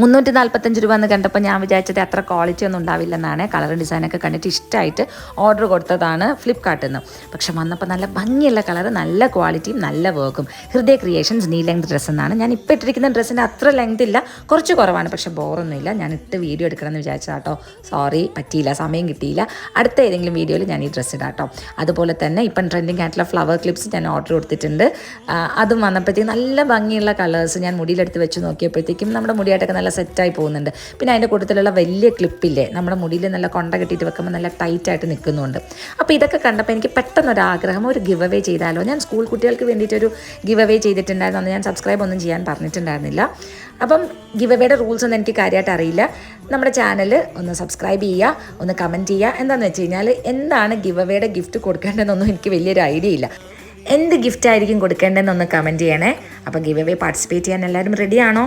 മുന്നൂറ്റി നാൽപ്പത്തഞ്ച് രൂപ എന്ന് കണ്ടപ്പോൾ ഞാൻ വിചാരിച്ചത് അത്ര ക്വാളിറ്റി ഒന്നും ഉണ്ടാവില്ലെന്നാണ്. കളർ ഡിസൈനൊക്കെ കണ്ടിട്ട് ഇഷ്ടമായിട്ട് ഓർഡർ കൊടുത്തതാണ് ഫ്ലിപ്കാർട്ടിൽ നിന്ന് പക്ഷെ വന്നപ്പോൾ നല്ല ഭംഗിയുള്ള കളർ നല്ല ക്വാളിറ്റിയും നല്ല വർക്കും ഹൃദയ ക്രിയേഷൻസ് നീ ലെങ്ത് ഡ്രസ്സ് എന്നാണ്. ഞാൻ ഇപ്പോൾ ഇട്ടിരിക്കുന്ന ഡ്രസ്സിന്റെ അത്ര ലെങ്ത് ഇല്ല. കുറച്ച് കുറവാണ് പക്ഷേ ബോറൊന്നുമില്ല ഞാൻ ഇട്ട് വീഡിയോ എടുക്കണമെന്ന് വിചാരിച്ചതാട്ടോ സോറി പറ്റിയില്ല സമയം കിട്ടിയില്ല. അടുത്ത ഏതെങ്കിലും വീഡിയോയിൽ ഞാൻ ഈ ഡ്രസ്സ് ഇടാം അതുപോലെ തന്നെ ഇപ്പം ട്രെൻഡിങ് ആയിട്ടുള്ള ഫ്ലവർ ക്ലിപ്സ് ഞാൻ ഓർഡർ കൊടുത്തിട്ടുണ്ട്. അതും വന്നപ്പോഴത്തേക്കും നല്ല ഭംഗിയുള്ള കളേഴ്സ് ഞാൻ മുടിയിലെടുത്ത് വെച്ച് നോക്കിയപ്പോഴത്തേക്കും നമ്മുടെ മുടിയായിട്ടൊക്കെ നല്ല സെറ്റായി പോകുന്നുണ്ട്. പിന്നെ അതിന്റെ കൂട്ടത്തിലുള്ള വലിയ ക്ലിപ്പില്ലേ നമ്മുടെ മുടിയിൽ നല്ല കൊണ്ട കെട്ടിയിട്ട് വെക്കുമ്പോൾ നല്ല ടൈറ്റായിട്ട് നിൽക്കുന്നുണ്ട്. അപ്പോൾ ഇതൊക്കെ കണ്ടപ്പോൾ എനിക്ക് പെട്ടെന്നൊരു ആഗ്രഹം ഒരു ഗിവ് അവേ ചെയ്താലോ? ഞാൻ സ്കൂൾ കുട്ടികൾക്ക് വേണ്ടിയിട്ടൊരു ഗിവ് അവേ ചെയ്തിട്ടുണ്ടായിരുന്നു. അന്ന് ഞാൻ സബ്സ്ക്രൈബ് ഒന്നും ചെയ്യാൻ പറഞ്ഞിട്ടുണ്ടായിരുന്നില്ല. അപ്പം ഗിവ് അവയുടെ റൂൾസ് ഒന്നും എനിക്ക് കാര്യമായിട്ട് അറിയില്ല. നമ്മുടെ ചാനൽ ഒന്ന് സബ്സ്ക്രൈബ് ചെയ്യുക ഒന്ന് കമന്റ് ചെയ്യുക. എന്താണെന്ന് വെച്ച് കഴിഞ്ഞാൽ എന്താണ് ഗിവ് അവയുടെ ഗിഫ്റ്റ് കൊടുക്കേണ്ടതെന്നൊന്നും എനിക്ക് വലിയൊരു ഐഡിയ ഇല്ല. എന്ത് ഗിഫ്റ്റ് ആയിരിക്കും കൊടുക്കേണ്ടതെന്നൊന്ന് കമന്റ് ചെയ്യണേ. അപ്പോൾ ഗിവ് അവേ പാർട്ടിസിപ്പേറ്റ് ചെയ്യാൻ എല്ലാവരും റെഡിയാണോ